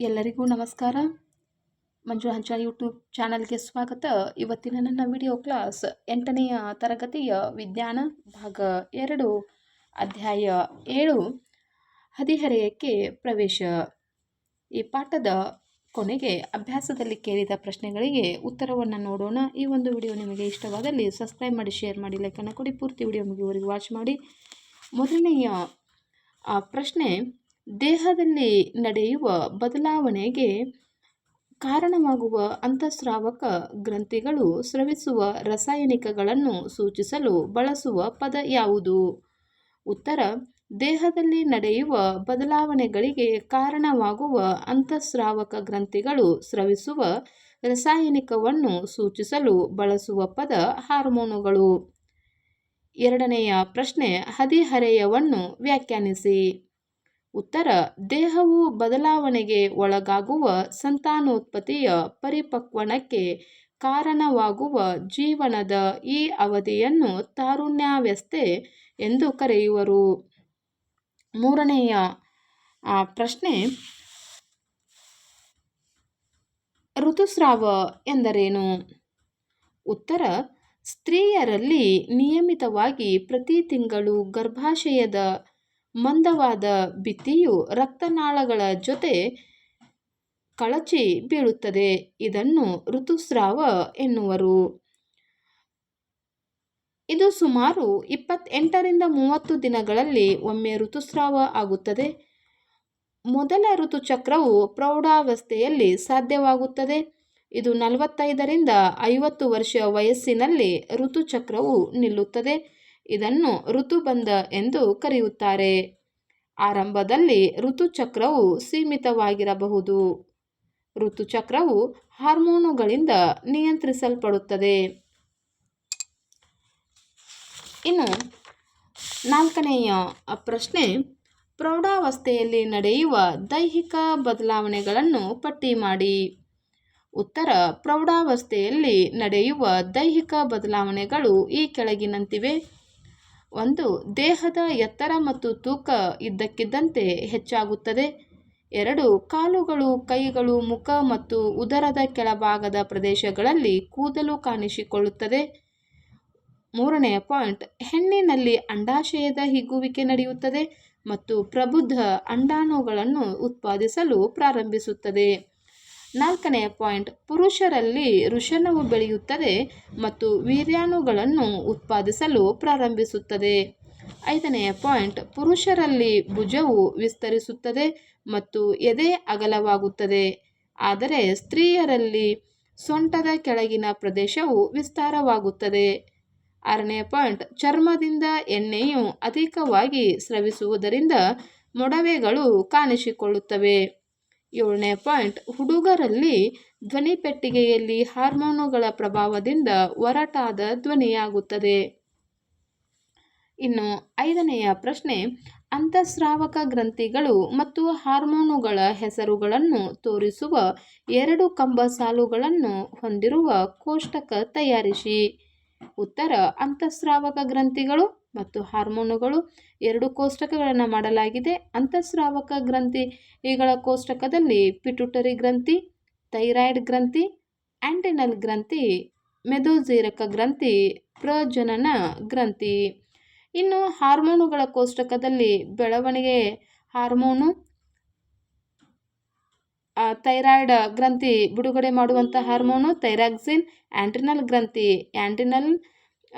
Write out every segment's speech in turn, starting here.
ಎಲ್ಲರಿಗೂ ನಮಸ್ಕಾರ. ಮಂಜು ಹಂಚ ಯೂಟ್ಯೂಬ್ ಚಾನಲ್ಗೆ ಸ್ವಾಗತ. ಇವತ್ತಿನ ನನ್ನ ವಿಡಿಯೋ ಕ್ಲಾಸ್ ಎಂಟನೆಯ ತರಗತಿಯ ವಿಜ್ಞಾನ ಭಾಗ ಎರಡು, ಅಧ್ಯಾಯ ಏಳು, ಹದಿಹರೆಯಕ್ಕೆ ಪ್ರವೇಶ. ಈ ಪಾಠದ ಕೊನೆಗೆ ಅಭ್ಯಾಸದಲ್ಲಿ ಕೇಳಿದ ಪ್ರಶ್ನೆಗಳಿಗೆ ಉತ್ತರವನ್ನು ನೋಡೋಣ. ಈ ಒಂದು ವಿಡಿಯೋ ನಿಮಗೆ ಇಷ್ಟವಾದಲ್ಲಿ ಸಬ್ಸ್ಕ್ರೈಬ್ ಮಾಡಿ ಶೇರ್ ಮಾಡಿ ಲೈಕನ್ನು ಕೊಡಿ. ಪೂರ್ತಿ ವಿಡಿಯೋ ಮುಗಿಯುವವರೆಗೆ ವಾಚ್ ಮಾಡಿ. ಮೊದಲನೆಯ ಪ್ರಶ್ನೆ ದೇಹದಲ್ಲಿ ನಡೆಯುವ ಬದಲಾವಣೆಗೆ ಕಾರಣವಾಗುವ ಅಂತಃಸ್ರಾವಕ ಗ್ರಂಥಿಗಳು ಸ್ರವಿಸುವ ರಾಸಾಯನಿಕಗಳನ್ನು ಸೂಚಿಸಲು ಬಳಸುವ ಪದ ಯಾವುದು? ಉತ್ತರ, ದೇಹದಲ್ಲಿ ನಡೆಯುವ ಬದಲಾವಣೆಗಳಿಗೆ ಕಾರಣವಾಗುವ ಅಂತಃಸ್ರಾವಕ ಗ್ರಂಥಿಗಳು ಸ್ರವಿಸುವ ರಾಸಾಯನಿಕವನ್ನು ಸೂಚಿಸಲು ಬಳಸುವ ಪದ ಹಾರ್ಮೋನುಗಳು. ಎರಡನೆಯ ಪ್ರಶ್ನೆ ಹದಿಹರೆಯವನ್ನು ವ್ಯಾಖ್ಯಾನಿಸಿ. ಉತ್ತರ, ದೇಹವು ಬದಲಾವಣೆಗೆ ಒಳಗಾಗುವ ಸಂತಾನೋತ್ಪತ್ತಿಯ ಪರಿಪಕ್ವಣಕ್ಕೆ ಕಾರಣವಾಗುವ ಜೀವನದ ಈ ಅವಧಿಯನ್ನು ತಾರುಣ್ಯಾವ್ಯಸ್ಥೆ ಎಂದು ಕರೆಯುವರು. ಮೂರನೆಯ ಪ್ರಶ್ನೆ, ಋತುಸ್ರಾವ ಎಂದರೇನು? ಉತ್ತರ, ಸ್ತ್ರೀಯರಲ್ಲಿ ನಿಯಮಿತವಾಗಿ ಪ್ರತಿ ತಿಂಗಳು ಗರ್ಭಾಶಯದ ಮಂದವಾದ ಭಿತ್ತಿಯು ರಕ್ತನಾಳಗಳ ಜೊತೆ ಕಳಚಿ ಬೀಳುತ್ತದೆ. ಇದನ್ನು ಋತುಸ್ರಾವ ಎನ್ನುವರು. ಇದು ಸುಮಾರು ಇಪ್ಪತ್ತೆಂಟರಿಂದ ಮೂವತ್ತು ದಿನಗಳಲ್ಲಿ ಒಮ್ಮೆ ಋತುಸ್ರಾವ ಆಗುತ್ತದೆ. ಮೊದಲ ಋತುಚಕ್ರವು ಪ್ರೌಢಾವಸ್ಥೆಯಲ್ಲಿ ಸಾಧ್ಯವಾಗುತ್ತದೆ. ಇದು ನಲವತ್ತೈದರಿಂದ ಐವತ್ತು ವರ್ಷ ವಯಸ್ಸಿನಲ್ಲಿ ಋತುಚಕ್ರವು ನಿಲ್ಲುತ್ತದೆ. ಇದನ್ನು ಋತುಬಂಧ ಎಂದು ಕರೆಯುತ್ತಾರೆ. ಆರಂಭದಲ್ಲಿ ಋತುಚಕ್ರವು ಸೀಮಿತವಾಗಿರಬಹುದು. ಋತುಚಕ್ರವು ಹಾರ್ಮೋನುಗಳಿಂದ ನಿಯಂತ್ರಿಸಲ್ಪಡುತ್ತದೆ. ಇನ್ನು ನಾಲ್ಕನೆಯ ಪ್ರಶ್ನೆ, ಪ್ರೌಢಾವಸ್ಥೆಯಲ್ಲಿ ನಡೆಯುವ ದೈಹಿಕ ಬದಲಾವಣೆಗಳನ್ನು ಪಟ್ಟಿ ಮಾಡಿ. ಉತ್ತರ, ಪ್ರೌಢಾವಸ್ಥೆಯಲ್ಲಿ ನಡೆಯುವ ದೈಹಿಕ ಬದಲಾವಣೆಗಳು ಈ ಕೆಳಗಿನಂತಿವೆ. ಒಂದು ದೇಹದ ಎತ್ತರ ಮತ್ತು ತೂಕ ಇದ್ದಕ್ಕಿದ್ದಂತೆ ಹೆಚ್ಚಾಗುತ್ತದೆ. ಎರಡು, ಕಾಲುಗಳು, ಕೈಗಳು, ಮುಖ ಮತ್ತು ಉದರದ ಕೆಳಭಾಗದ ಪ್ರದೇಶಗಳಲ್ಲಿ ಕೂದಲು ಕಾಣಿಸಿಕೊಳ್ಳುತ್ತದೆ. ಮೂರನೆಯ ಪಾಯಿಂಟ್, ಹೆಣ್ಣಿನಲ್ಲಿ ಅಂಡಾಶಯದ ಹಿಗ್ಗುವಿಕೆ ನಡೆಯುತ್ತದೆ ಮತ್ತು ಪ್ರಬುದ್ಧ ಅಂಡಾಣುಗಳನ್ನು ಉತ್ಪಾದಿಸಲು ಪ್ರಾರಂಭಿಸುತ್ತದೆ. ನಾಲ್ಕನೆಯ ಪಾಯಿಂಟ್, ಪುರುಷರಲ್ಲಿ ಋಷಣವು ಬೆಳೆಯುತ್ತದೆ ಮತ್ತು ವೀರ್ಯಾಣುಗಳನ್ನು ಉತ್ಪಾದಿಸಲು ಪ್ರಾರಂಭಿಸುತ್ತದೆ. ಐದನೆಯ ಪಾಯಿಂಟ್, ಪುರುಷರಲ್ಲಿ ಭುಜವು ವಿಸ್ತರಿಸುತ್ತದೆ ಮತ್ತು ಎದೆ ಅಗಲವಾಗುತ್ತದೆ, ಆದರೆ ಸ್ತ್ರೀಯರಲ್ಲಿ ಸೊಂಟದ ಕೆಳಗಿನ ಪ್ರದೇಶವು ವಿಸ್ತಾರವಾಗುತ್ತದೆ. ಆರನೆಯ ಪಾಯಿಂಟ್, ಚರ್ಮದಿಂದ ಎಣ್ಣೆಯು ಅಧಿಕವಾಗಿ ಸ್ರವಿಸುವುದರಿಂದ ಮೊಡವೆಗಳು ಕಾಣಿಸಿಕೊಳ್ಳುತ್ತವೆ. ಏಳನೇ ಪಾಯಿಂಟ್. ಹುಡುಗರಲ್ಲಿ ಧ್ವನಿಪೆಟ್ಟಿಗೆಯಲ್ಲಿ ಹಾರ್ಮೋನುಗಳ ಪ್ರಭಾವದಿಂದ ಒರಟಾದ ಧ್ವನಿಯಾಗುತ್ತದೆ. ಇನ್ನು ಐದನೆಯ ಪ್ರಶ್ನೆ, ಅಂತಃಸ್ರಾವಕ ಗ್ರಂಥಿಗಳು ಮತ್ತು ಹಾರ್ಮೋನುಗಳ ಹೆಸರುಗಳನ್ನು ತೋರಿಸುವ ಎರಡು ಕಂಬ ಸಾಲುಗಳನ್ನು ಹೊಂದಿರುವ ಕೋಷ್ಟಕ ತಯಾರಿಸಿ. ಉತ್ತರ, ಅಂತಃಸ್ರಾವಕ ಗ್ರಂಥಿಗಳು ಮತ್ತು ಹಾರ್ಮೋನುಗಳು ಎರಡು ಕೋಷ್ಟಕಗಳನ್ನು ಮಾಡಲಾಗಿದೆ. ಅಂತಃಸ್ರಾವಕ ಗ್ರಂಥಿಗಳ ಕೋಷ್ಟಕದಲ್ಲಿ ಪಿಟುಟರಿ ಗ್ರಂಥಿ, ಥೈರಾಯ್ಡ್ ಗ್ರಂಥಿ, ಆಂಟಿನಲ್ ಗ್ರಂಥಿ ಮೆದೋಜೀರಕ ಗ್ರಂಥಿ, ಪ್ರಜನನ ಗ್ರಂಥಿ. ಇನ್ನು ಹಾರ್ಮೋನುಗಳ ಕೋಷ್ಟಕದಲ್ಲಿ ಬೆಳವಣಿಗೆ ಹಾರ್ಮೋನು ಥೈರಾಯ್ಡ್ ಗ್ರಂಥಿ ಬಿಡುಗಡೆ ಮಾಡುವಂಥ ಹಾರ್ಮೋನು, ಥೈರಾಕ್ಸಿನ್ ಆ್ಯಂಟಿನಲ್ ಗ್ರಂಥಿ ಆ್ಯಂಟಿನಲ್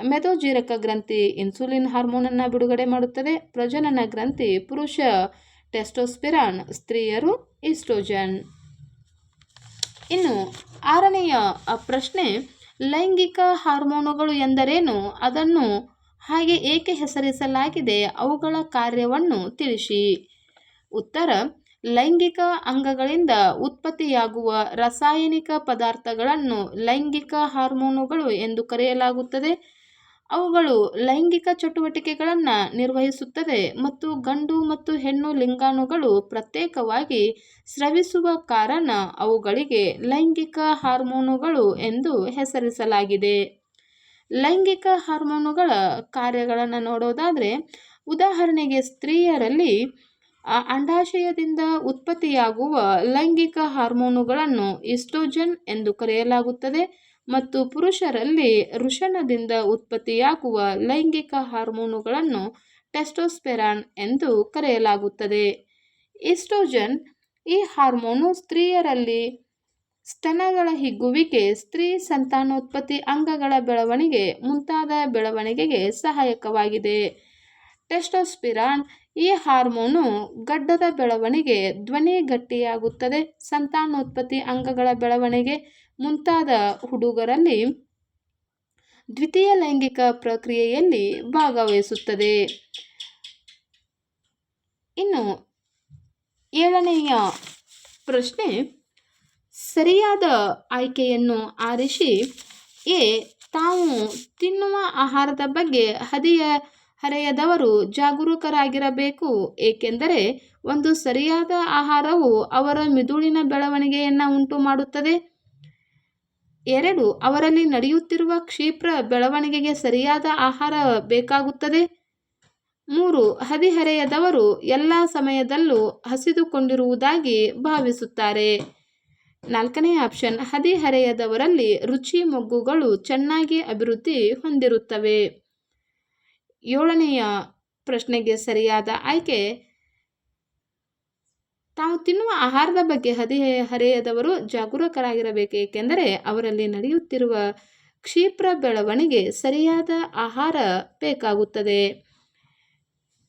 ಮೆದೋಜೀರಕ ಗ್ರಂಥಿ ಇನ್ಸುಲಿನ್ ಹಾರ್ಮೋನನ್ನು ಬಿಡುಗಡೆ ಮಾಡುತ್ತದೆ. ಪ್ರಜನನ ಗ್ರಂಥಿ ಪುರುಷ ಟೆಸ್ಟೋಸ್ಪಿರಾನ್, ಸ್ತ್ರೀಯರು ಈಸ್ಟ್ರೋಜನ್. ಇನ್ನು ಆರನೆಯ ಪ್ರಶ್ನೆ, ಲೈಂಗಿಕ ಹಾರ್ಮೋನುಗಳು ಎಂದರೇನು? ಅದನ್ನು ಹಾಗೆ ಏಕೆ ಹೆಸರಿಸಲಾಗಿದೆ? ಅವುಗಳ ಕಾರ್ಯವನ್ನು ತಿಳಿಸಿ. ಉತ್ತರ, ಲೈಂಗಿಕ ಅಂಗಗಳಿಂದ ಉತ್ಪತ್ತಿಯಾಗುವ ರಾಸಾಯನಿಕ ಪದಾರ್ಥಗಳನ್ನು ಲೈಂಗಿಕ ಹಾರ್ಮೋನುಗಳು ಎಂದು ಕರೆಯಲಾಗುತ್ತದೆ. ಅವುಗಳು ಲೈಂಗಿಕ ಚಟುವಟಿಕೆಗಳನ್ನು ನಿರ್ವಹಿಸುತ್ತವೆ ಮತ್ತು ಗಂಡು ಮತ್ತು ಹೆಣ್ಣು ಲಿಂಗಾಣುಗಳು ಪ್ರತ್ಯೇಕವಾಗಿ ಸ್ರವಿಸುವ ಕಾರಣ ಅವುಗಳಿಗೆ ಲೈಂಗಿಕ ಹಾರ್ಮೋನುಗಳು ಎಂದು ಹೆಸರಿಸಲಾಗಿದೆ. ಲೈಂಗಿಕ ಹಾರ್ಮೋನುಗಳ ಕಾರ್ಯಗಳನ್ನು ನೋಡೋದಾದರೆ, ಉದಾಹರಣೆಗೆ ಸ್ತ್ರೀಯರಲ್ಲಿ ಅಂಡಾಶಯದಿಂದ ಉತ್ಪತ್ತಿಯಾಗುವ ಲೈಂಗಿಕ ಹಾರ್ಮೋನುಗಳನ್ನು ಇಸ್ಟ್ರೋಜನ್ ಎಂದು ಕರೆಯಲಾಗುತ್ತದೆ. ಮತ್ತು ಪುರುಷರಲ್ಲಿ ವೃಷಣದಿಂದ ಉತ್ಪತ್ತಿಯಾಗುವ ಲೈಂಗಿಕ ಹಾರ್ಮೋನುಗಳನ್ನು ಟೆಸ್ಟೋಸ್ಪೆರಾನ್ ಎಂದು ಕರೆಯಲಾಗುತ್ತದೆ. ಈಸ್ಟ್ರೋಜನ್ ಈ ಹಾರ್ಮೋನು ಸ್ತ್ರೀಯರಲ್ಲಿ ಸ್ತನಗಳ ಹಿಗ್ಗುವಿಕೆ ಸ್ತ್ರೀ ಸಂತಾನೋತ್ಪತ್ತಿ ಅಂಗಗಳ ಬೆಳವಣಿಗೆ ಮುಂತಾದ ಬೆಳವಣಿಗೆಗೆ ಸಹಾಯಕವಾಗಿದೆ. ಟೆಸ್ಟೋಸ್ಪಿರಾನ್ ಈ ಹಾರ್ಮೋನು ಗಡ್ಡದ ಬೆಳವಣಿಗೆ ಧ್ವನಿ ಗಟ್ಟಿಯಾಗುತ್ತದೆ ಸಂತಾನೋತ್ಪತ್ತಿ ಅಂಗಗಳ ಬೆಳವಣಿಗೆ ಮುಂತಾದ ಹುಡುಗರಲ್ಲಿ ದ್ವಿತೀಯ ಲೈಂಗಿಕ ಪ್ರಕ್ರಿಯೆಯಲ್ಲಿ ಭಾಗವಹಿಸುತ್ತದೆ. ಇನ್ನು ಏಳನೆಯ ಪ್ರಶ್ನೆ, ಸರಿಯಾದ ಆಯ್ಕೆಯನ್ನು ಆರಿಸಿ, ಎ, ತಾವು ತಿನ್ನುವ ಆಹಾರದ ಬಗ್ಗೆ ಹದಿಯ ಹರೆಯದವರು ಜಾಗರೂಕರಾಗಿರಬೇಕು, ಏಕೆಂದರೆ ಒಂದು ಸರಿಯಾದ ಆಹಾರವು ಅವರ ಮಿದುಳಿನ ಬೆಳವಣಿಗೆಯನ್ನು ಉಂಟು ಮಾಡುತ್ತದೆ ಎರಡು, ಅವರಲ್ಲಿ ನಡೆಯುತ್ತಿರುವ ಕ್ಷಿಪ್ರ ಬೆಳವಣಿಗೆಗೆ ಸರಿಯಾದ ಆಹಾರ ಬೇಕಾಗುತ್ತದೆ. ಮೂರು, ಹದಿಹರೆಯದವರು ಎಲ್ಲ ಸಮಯದಲ್ಲೂ ಹಸಿದುಕೊಂಡಿರುವುದಾಗಿ ಭಾವಿಸುತ್ತಾರೆ. ನಾಲ್ಕನೇ ಆಪ್ಷನ್, ಹದಿಹರೆಯದವರಲ್ಲಿ ರುಚಿ ಮೊಗ್ಗುಗಳು ಚೆನ್ನಾಗಿ ಅಭಿವೃದ್ಧಿ ಹೊಂದಿರುತ್ತವೆ. ಏಳನೆಯ ಪ್ರಶ್ನೆಗೆ ಸರಿಯಾದ ಆಯ್ಕೆ ತಾವು ತಿನ್ನುವ ಆಹಾರದ ಬಗ್ಗೆ ಹದಿಹರೆಯದವರು ಜಾಗರೂಕರಾಗಿರಬೇಕು, ಏಕೆಂದರೆ ಅವರಲ್ಲಿ ನಡೆಯುತ್ತಿರುವ ಕ್ಷಿಪ್ರ ಬೆಳವಣಿಗೆ ಸರಿಯಾದ ಆಹಾರ ಬೇಕಾಗುತ್ತದೆ.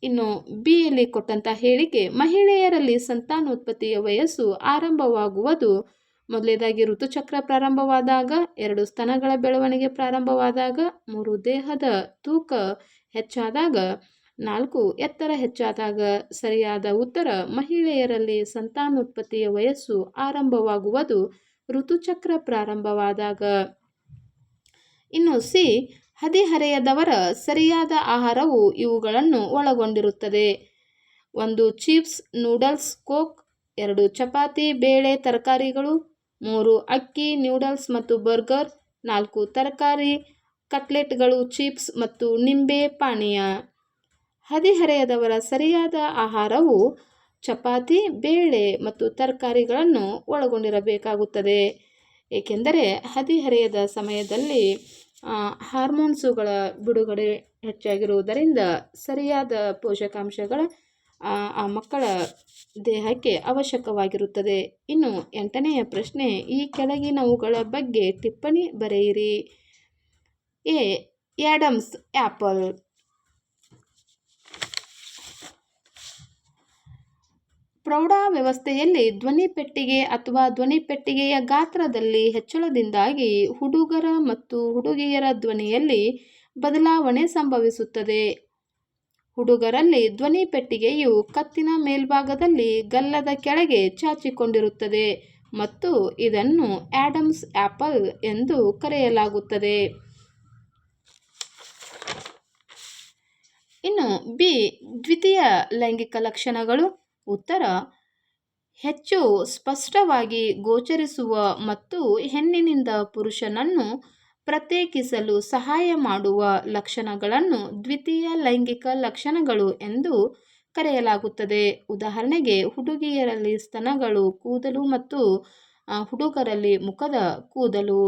ಇನ್ನು ಬಿಯಲ್ಲಿ ಕೊಟ್ಟಂಥ ಹೇಳಿಕೆ, ಮಹಿಳೆಯರಲ್ಲಿ ಸಂತಾನೋತ್ಪತ್ತಿಯ ವಯಸ್ಸು ಆರಂಭವಾಗುವುದು ಮೊದಲೇದಾಗಿ ಋತುಚಕ್ರ ಪ್ರಾರಂಭವಾದಾಗ, ಎರಡು ಸ್ತನಗಳ ಬೆಳವಣಿಗೆ ಪ್ರಾರಂಭವಾದಾಗ, ಮೂರು ದೇಹದ ತೂಕ ಹೆಚ್ಚಾದಾಗ ನಾಲ್ಕು, ಎತ್ತರ ಹೆಚ್ಚಾದಾಗ ಸರಿಯಾದ ಉತ್ತರ ಮಹಿಳೆಯರಲ್ಲಿ ಸಂತಾನೋತ್ಪತ್ತಿಯ ವಯಸ್ಸು ಆರಂಭವಾಗುವುದು, ಋತುಚಕ್ರ ಪ್ರಾರಂಭವಾದಾಗ. ಇನ್ನು ಸಿ ಹದಿಹರೆಯದವರ ಸರಿಯಾದ ಆಹಾರವು ಇವುಗಳನ್ನು ಒಳಗೊಂಡಿರುತ್ತದೆ. ಒಂದು ಚಿಪ್ಸ್, ನೂಡಲ್ಸ್, ಕೋಕ್, ಎರಡು ಚಪಾತಿ, ಬೇಳೆ, ತರಕಾರಿಗಳು, ಮೂರು ಅಕ್ಕಿ ನ್ಯೂಡಲ್ಸ್ ಮತ್ತು ಬರ್ಗರ್, ನಾಲ್ಕು ತರಕಾರಿ, ಕಟ್ಲೆಟ್ಗಳು, ಚಿಪ್ಸ್ ಮತ್ತು ನಿಂಬೆ, ಪಾನೀಯ. ಹದಿಹರೆಯದವರ ಸರಿಯಾದ ಆಹಾರವು ಚಪಾತಿ, ಬೇಳೆ ಮತ್ತು ತರಕಾರಿಗಳನ್ನು ಒಳಗೊಂಡಿರಬೇಕಾಗುತ್ತದೆ. ಏಕೆಂದರೆ ಹದಿಹರೆಯದ ಸಮಯದಲ್ಲಿ ಹಾರ್ಮೋನ್ಸುಗಳ ಬಿಡುಗಡೆ ಹೆಚ್ಚಾಗಿರುವುದರಿಂದ ಸರಿಯಾದ ಪೋಷಕಾಂಶಗಳ, ಆ ಮಕ್ಕಳ ದೇಹಕ್ಕೆ ಅವಶ್ಯಕವಾಗಿರುತ್ತದೆ. ಇನ್ನು ಎಂಟನೆಯ ಪ್ರಶ್ನೆ, ಈ ಕೆಳಗಿನವುಗಳ ಬಗ್ಗೆ ಟಿಪ್ಪಣಿ ಬರೆಯಿರಿ. ಎ ಆ್ಯಡಮ್ಸ್ ಆ್ಯಪಲ್ ಪ್ರೌಢಾವ್ಯವಸ್ಥೆಯಲ್ಲಿ ಧ್ವನಿಪೆಟ್ಟಿಗೆ ಅಥವಾ ಧ್ವನಿಪೆಟ್ಟಿಗೆಯ ಗಾತ್ರದಲ್ಲಿ ಹೆಚ್ಚಳದಿಂದಾಗಿ ಹುಡುಗರ ಮತ್ತು ಹುಡುಗಿಯರ ಧ್ವನಿಯಲ್ಲಿ ಬದಲಾವಣೆ ಸಂಭವಿಸುತ್ತದೆ. ಹುಡುಗರಲ್ಲಿ ಧ್ವನಿಪೆಟ್ಟಿಗೆಯು ಕತ್ತಿನ ಮೇಲ್ಭಾಗದಲ್ಲಿ ಗಲ್ಲದ ಕೆಳಗೆ ಚಾಚಿಕೊಂಡಿರುತ್ತದೆ ಮತ್ತು ಇದನ್ನು ಆ್ಯಡಮ್ಸ್ ಆ್ಯಪಲ್ ಎಂದು ಕರೆಯಲಾಗುತ್ತದೆ. ಇನ್ನು ಬಿ, ದ್ವಿತೀಯ ಲೈಂಗಿಕ ಲಕ್ಷಣಗಳು. ಉತ್ತರ, ಹೆಚ್ಚು ಸ್ಪಷ್ಟವಾಗಿ ಗೋಚರಿಸುವ ಮತ್ತು ಹೆಣ್ಣಿನಿಂದ ಪುರುಷನನ್ನು ಪ್ರತ್ಯೇಕಿಸಲು ಸಹಾಯ ಮಾಡುವ ಲಕ್ಷಣಗಳನ್ನು ದ್ವಿತೀಯ ಲೈಂಗಿಕ ಲಕ್ಷಣಗಳು ಎಂದು ಕರೆಯಲಾಗುತ್ತದೆ. ಉದಾಹರಣೆಗೆ, ಹುಡುಗಿಯರಲ್ಲಿ ಸ್ತನಗಳು ಕೂದಲು ಮತ್ತು ಹುಡುಗರಲ್ಲಿ ಮುಖದ ಕೂದಲು.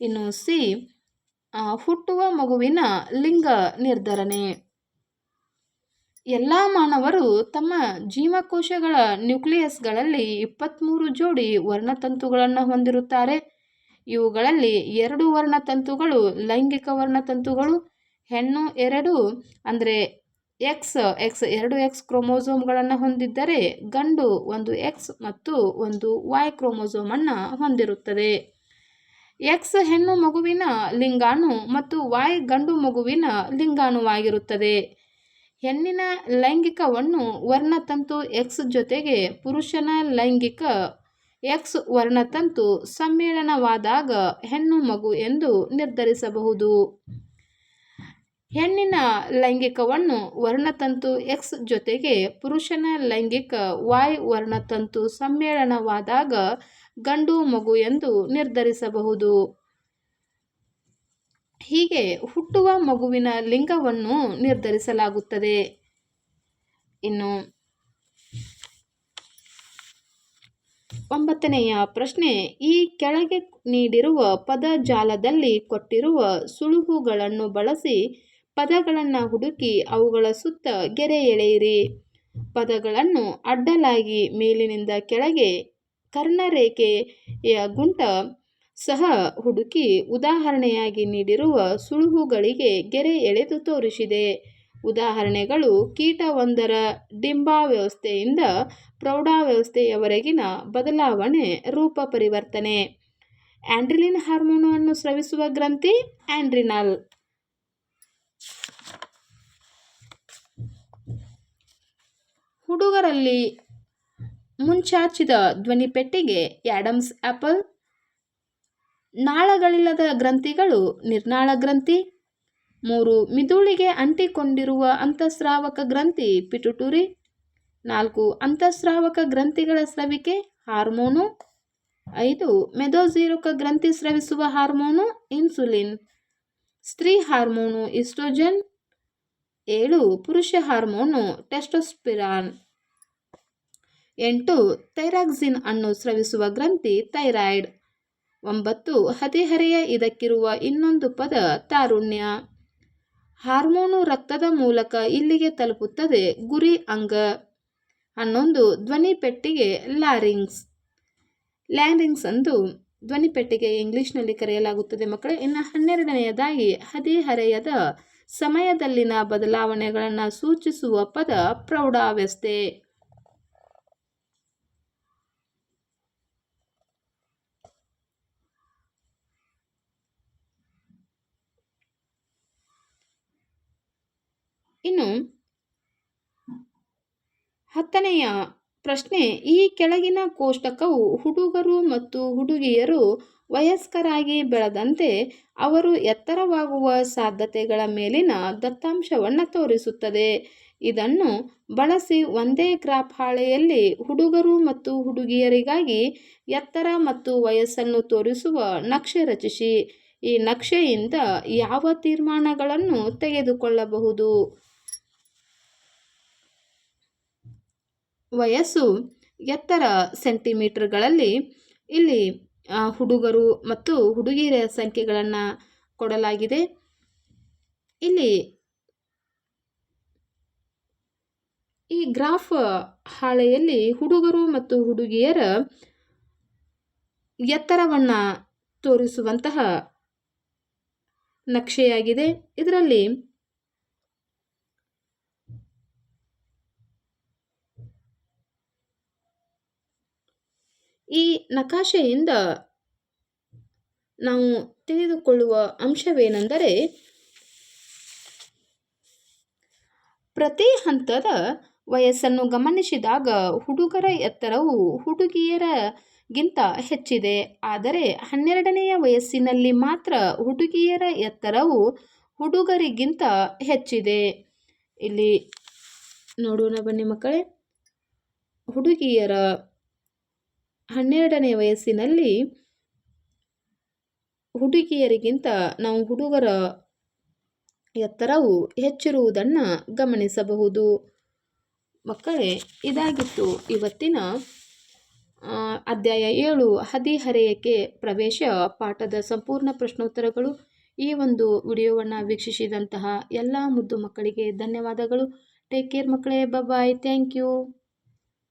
ಇನ್ನು ಸಿ ಹುಟ್ಟುವ ಮಗುವಿನ ಲಿಂಗ ನಿರ್ಧರಣೆ. ಎಲ್ಲ ಮಾನವರು ತಮ್ಮ ಜೀವಕೋಶಗಳ ನ್ಯೂಕ್ಲಿಯಸ್ಗಳಲ್ಲಿ ಇಪ್ಪತ್ತ್ಮೂರು ಜೋಡಿ ವರ್ಣತಂತುಗಳನ್ನು ಹೊಂದಿರುತ್ತಾರೆ. ಇವುಗಳಲ್ಲಿ ಎರಡು ವರ್ಣತಂತುಗಳು ಲೈಂಗಿಕ ವರ್ಣತಂತುಗಳು, ಹೆಣ್ಣು ಎರಡು, ಅಂದರೆ ಎಕ್ಸ್ ಎಕ್ಸ್ ಎರಡು ಎಕ್ಸ್ ಕ್ರೋಮೋಸೋಮ್ಗಳನ್ನು ಹೊಂದಿದ್ದರೆ ಗಂಡು ಒಂದು ಎಕ್ಸ್ ಮತ್ತು ಒಂದು ವಾಯ್ ಕ್ರೋಮೋಸೋಮನ್ನು ಹೊಂದಿರುತ್ತದೆ. ಎಕ್ಸ್ ಹೆಣ್ಣು ಮಗುವಿನ ಲಿಂಗಾಣು ಮತ್ತು ವಾಯ್ ಗಂಡು ಮಗುವಿನ ಲಿಂಗಾಣುವಾಗಿರುತ್ತದೆ. ಹೆಣ್ಣಿನ ಲೈಂಗಿಕವನ್ನು ವರ್ಣತಂತು ಎಕ್ಸ್ ಜೊತೆಗೆ ಪುರುಷನ ಲೈಂಗಿಕ ಎಕ್ಸ್ ವರ್ಣತಂತು ಸಮ್ಮೇಳನವಾದಾಗ ಹೆಣ್ಣು ಮಗು ಎಂದು ನಿರ್ಧರಿಸಬಹುದು. ಹೆಣ್ಣಿನ ಲೈಂಗಿಕವನ್ನು ವರ್ಣತಂತು ಎಕ್ಸ್ ಜೊತೆಗೆ ಪುರುಷನ ಲೈಂಗಿಕ ವಾಯ್ ವರ್ಣತಂತು ಸಮ್ಮೇಳನವಾದಾಗ ಗಂಡು ಮಗು ಎಂದು ನಿರ್ಧರಿಸಬಹುದು. ಹೀಗೆ ಹುಟ್ಟುವ ಮಗುವಿನ ಲಿಂಗವನ್ನು ನಿರ್ಧರಿಸಲಾಗುತ್ತದೆ. ಇನ್ನು ಒಂಬತ್ತನೆಯ ಪ್ರಶ್ನೆ, ಈ ಕೆಳಗೆ ನೀಡಿರುವ ಪದ ಜಾಲದಲ್ಲಿ ಕೊಟ್ಟಿರುವ ಸುಳುಹುಗಳನ್ನು ಬಳಸಿ ಪದಗಳನ್ನು ಹುಡುಕಿ ಅವುಗಳ ಸುತ್ತ ಗೆರೆ ಎಳೆಯಿರಿ. ಪದಗಳನ್ನು ಅಡ್ಡಲಾಗಿ ಮೇಲಿನಿಂದ ಕೆಳಗೆ ಕರ್ಣರೇಖೆಯ ಗುಂಟ ಸಹ ಹುಡುಕಿ ಉದಾಹರಣೆಯಾಗಿ ನೀಡಿರುವ ಸುಳುಹುಗಳಿಗೆ ಗೆರೆ ಎಳೆದು ತೋರಿಸಿದೆ. ಉದಾಹರಣೆಗಳು ಕೀಟವೊಂದರ ಡಿಂಬಾ ವ್ಯವಸ್ಥೆಯಿಂದ ಪ್ರೌಢಾ ವ್ಯವಸ್ಥೆಯವರೆಗಿನ ಬದಲಾವಣೆ, ರೂಪ ಪರಿವರ್ತನೆ. ಆ್ಯಂಡ್ರಿಲಿನ್ ಹಾರ್ಮೋನನ್ನು ಸ್ರವಿಸುವ ಗ್ರಂಥಿ ಆಂಡ್ರಿನಲ್. ಹುಡುಗರಲ್ಲಿ ಮುಂಚಾಚಿದ ಧ್ವನಿಪೆಟ್ಟಿಗೆ ಆ್ಯಡಮ್ಸ್ ಆಪಲ್ ನಾಳಗಳಿಲ್ಲದ ಗ್ರಂಥಿಗಳು ನಿರ್ನಾಳ ಗ್ರಂಥಿ. ಮೂರು, ಮಿದುಳಿಗೆ ಅಂಟಿಕೊಂಡಿರುವ ಅಂತಸ್ರಾವಕ ಗ್ರಂಥಿ ಪಿಟುಟುರಿ. ನಾಲ್ಕು, ಅಂತಸ್ರಾವಕ ಗ್ರಂಥಿಗಳ ಸ್ರವಿಕೆ ಹಾರ್ಮೋನು. ಐದು ಮೆದೋಜೀರಕ ಗ್ರಂಥಿ ಸ್ರವಿಸುವ ಹಾರ್ಮೋನು ಇನ್ಸುಲಿನ್. ಸ್ತ್ರೀ ಹಾರ್ಮೋನು ಇಸ್ಟ್ರೋಜನ್. ಏಳು, ಪುರುಷ ಹಾರ್ಮೋನು ಟೆಸ್ಟೋಸ್ಪಿರಾನ್. ಎಂಟು, ಥೈರಾಕ್ಸಿನ್ ಅನ್ನು ಸ್ರವಿಸುವ ಗ್ರಂಥಿ ಥೈರಾಯ್ಡ್. ಒಂಬತ್ತು ಹದಿಹರೆಯ ಇದಕ್ಕಿರುವ ಇನ್ನೊಂದು ಪದ ತಾರುಣ್ಯ. ಹಾರ್ಮೋನು ರಕ್ತದ ಮೂಲಕ ಇಲ್ಲಿಗೆ ತಲುಪುತ್ತದೆ ಗುರಿ ಅಂಗ. ಹನ್ನೊಂದು ಧ್ವನಿಪೆಟ್ಟಿಗೆ ಲಾರಿಂಗ್ಸ್. ಲ್ಯಾರಿಂಗ್ಸ್ ಅಂದು ಧ್ವನಿಪೆಟ್ಟಿಗೆ ಇಂಗ್ಲಿಷ್ನಲ್ಲಿ ಕರೆಯಲಾಗುತ್ತದೆ ಮಕ್ಕಳೇ. ಇನ್ನು ಹನ್ನೆರಡನೆಯದಾಗಿ ಹದಿಹರೆಯದ ಸಮಯದಲ್ಲಿನ ಬದಲಾವಣೆಗಳನ್ನು ಸೂಚಿಸುವ ಪದ ಪ್ರೌಢಾವಸ್ಥೆ. ಇನ್ನು ಹತ್ತನೆಯ ಪ್ರಶ್ನೆ, ಈ ಕೆಳಗಿನ ಕೋಷ್ಟಕವು ಹುಡುಗರು ಮತ್ತು ಹುಡುಗಿಯರು ವಯಸ್ಕರಾಗಿ ಬೆಳೆದಂತೆ ಅವರು ಎತ್ತರವಾಗುವ ಸಾಧ್ಯತೆಗಳ ಮೇಲಿನ ದತ್ತಾಂಶವನ್ನು ತೋರಿಸುತ್ತದೆ. ಇದನ್ನು ಬಳಸಿ ಒಂದೇ ಗ್ರಾಫ್ ಹಾಳೆಯಲ್ಲಿ ಹುಡುಗರು ಮತ್ತು ಹುಡುಗಿಯರಿಗಾಗಿ ಎತ್ತರ ಮತ್ತು ವಯಸ್ಸನ್ನು ತೋರಿಸುವ ನಕ್ಷೆ ರಚಿಸಿ. ಈ ನಕ್ಷೆಯಿಂದ ಯಾವ ತೀರ್ಮಾನಗಳನ್ನು ತೆಗೆದುಕೊಳ್ಳಬಹುದು? ವಯಸ್ಸು ಎತ್ತರ ಸೆಂಟಿಮೀಟರ್ಗಳಲ್ಲಿ ಇಲ್ಲಿ ಹುಡುಗರು ಮತ್ತು ಹುಡುಗಿಯರ ಸಂಖ್ಯೆಗಳನ್ನು ಕೊಡಲಾಗಿದೆ. ಇಲ್ಲಿ ಈ ಗ್ರಾಫ್ ಹಾಳೆಯಲ್ಲಿ ಹುಡುಗರು ಮತ್ತು ಹುಡುಗಿಯರ ಎತ್ತರವನ್ನು ತೋರಿಸುವಂತಹ ನಕ್ಷೆಯಾಗಿದೆ. ಇದರಲ್ಲಿ ಈ ನಕಾಶೆಯಿಂದ ನಾವು ತಿಳಿದುಕೊಳ್ಳುವ ಅಂಶವೇನೆಂದರೆ, ಪ್ರತಿ ಹಂತದ ವಯಸ್ಸನ್ನು ಗಮನಿಸಿದಾಗ ಹುಡುಗರ ಎತ್ತರವು ಹುಡುಗಿಯರ ಗಿಂತ ಹೆಚ್ಚಿದೆ. ಆದರೆ ಹನ್ನೆರಡನೆಯ ವಯಸ್ಸಿನಲ್ಲಿ ಮಾತ್ರ ಹುಡುಗಿಯರ ಎತ್ತರವು ಹುಡುಗರಿಗಿಂತ ಹೆಚ್ಚಿದೆ. ಇಲ್ಲಿ ನೋಡೋಣ ಬನ್ನಿ ಮಕ್ಕಳೇ. ಹುಡುಗಿಯರ ಹನ್ನೆರಡನೇ ವಯಸ್ಸಿನಲ್ಲಿ ಹುಡುಗಿಯರಿಗಿಂತ ನಾವು ಹುಡುಗರ ಎತ್ತರವು ಹೆಚ್ಚಿರುವುದನ್ನು ಗಮನಿಸಬಹುದು. ಮಕ್ಕಳೇ, ಇದಾಗಿತ್ತು ಇವತ್ತಿನ ಅಧ್ಯಾಯ ಏಳು, ಹದಿಹರೆಯಕ್ಕೆ ಪ್ರವೇಶ ಪಾಠದ ಸಂಪೂರ್ಣ ಪ್ರಶ್ನೋತ್ತರಗಳು. ಈ ಒಂದು ವಿಡಿಯೋವನ್ನು ವೀಕ್ಷಿಸಿದಂತಹ ಎಲ್ಲ ಮುದ್ದು ಮಕ್ಕಳಿಗೆ ಧನ್ಯವಾದಗಳು. ಟೇಕ್ ಕೇರ್ ಮಕ್ಕಳೇ ಬಾಯ್ ಥ್ಯಾಂಕ್ ಯು